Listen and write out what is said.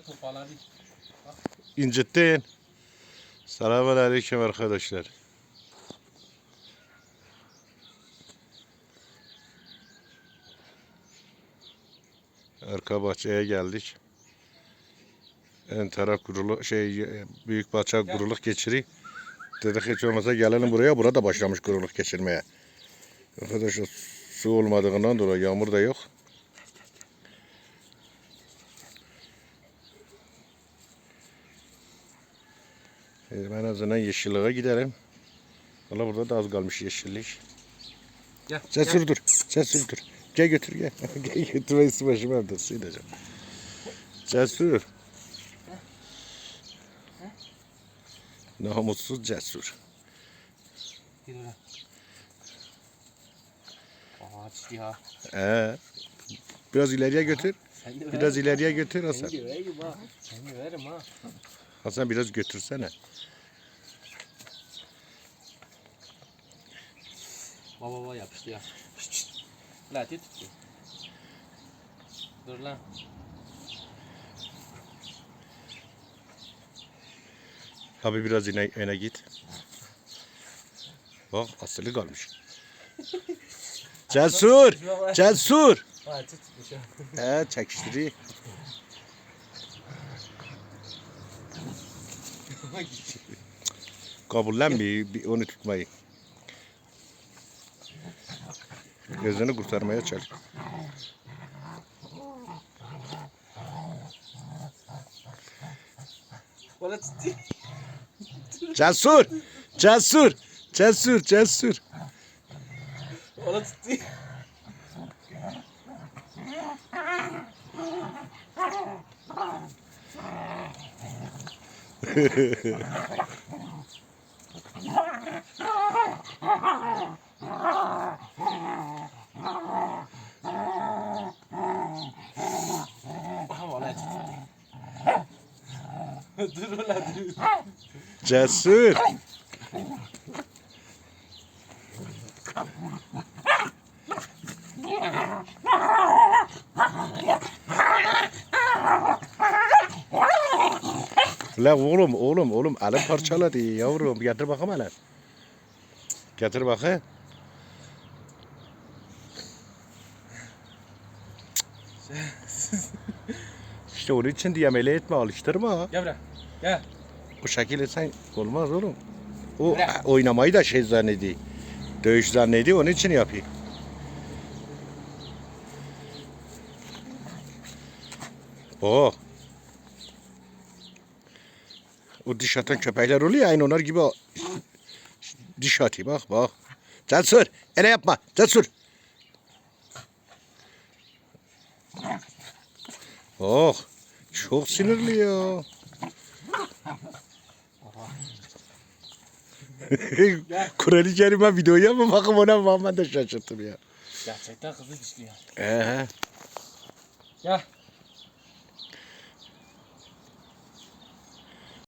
He toparladı. İncittin. Selamun aleyküm arkadaşlar. Arka bahçeye geldik. En taraf kurulu şey büyük bahçe kuruluk geçiri. Dedik hiç olmasa gelelim buraya. Burada başlamış kuruluk geçirmeye. Arkadaşlar su olmadığından dolayı yağmur da yok. En azından yeşilliğe gidelim. Valla burada da az kalmış yeşillik. Gel. Sen gel. sürdür. Sen sürdür. Gel götür gel. gel götür ben su başıma evde edeceğim. Cesur. Namussuz cesur. Gel öyle. Ağaç ya. Ee, biraz ileriye götür. Biraz ileriye götür Hasan. de vereyim ha. Ha. Hasan biraz götürsene. Baba baba yapıştı ya. La tut. Dur lan. Abi biraz öne, öne git. Bak asılı kalmış. Cesur! Cesur! Ha tut. Bir şey. He çekiştiriyor. Kabullenmiyor bir onu tutmayı. Gözünü kurtarmaya çalış. Bana tuttu. Cesur! Cesur! Cesur! Cesur! Bana tuttu. Aha bana tuttu. dur ulan dur. Cesur! La oğlum oğlum oğlum elim parçaladı yavrum getir bakalım hele. Getir bakayım. İşte onun için diye amele etme alıştırma. Gel buraya. Gel. Bu şekilde sen olmaz oğlum. O Bırak. oynamayı da şey zannediyor. Dövüş zannediyor onun için yapıyor. O. O diş atan köpekler oluyor ya, aynı onlar gibi diş atıyor bak bak. Cesur. Ele yapma. Cesur. Oh. Çok sinirli ya. Kur'an-ı Kerim'e videoya mı bakım ona mı ben de şaşırttım ya. Gerçekten kızı güçlü ya. Ee, Gel.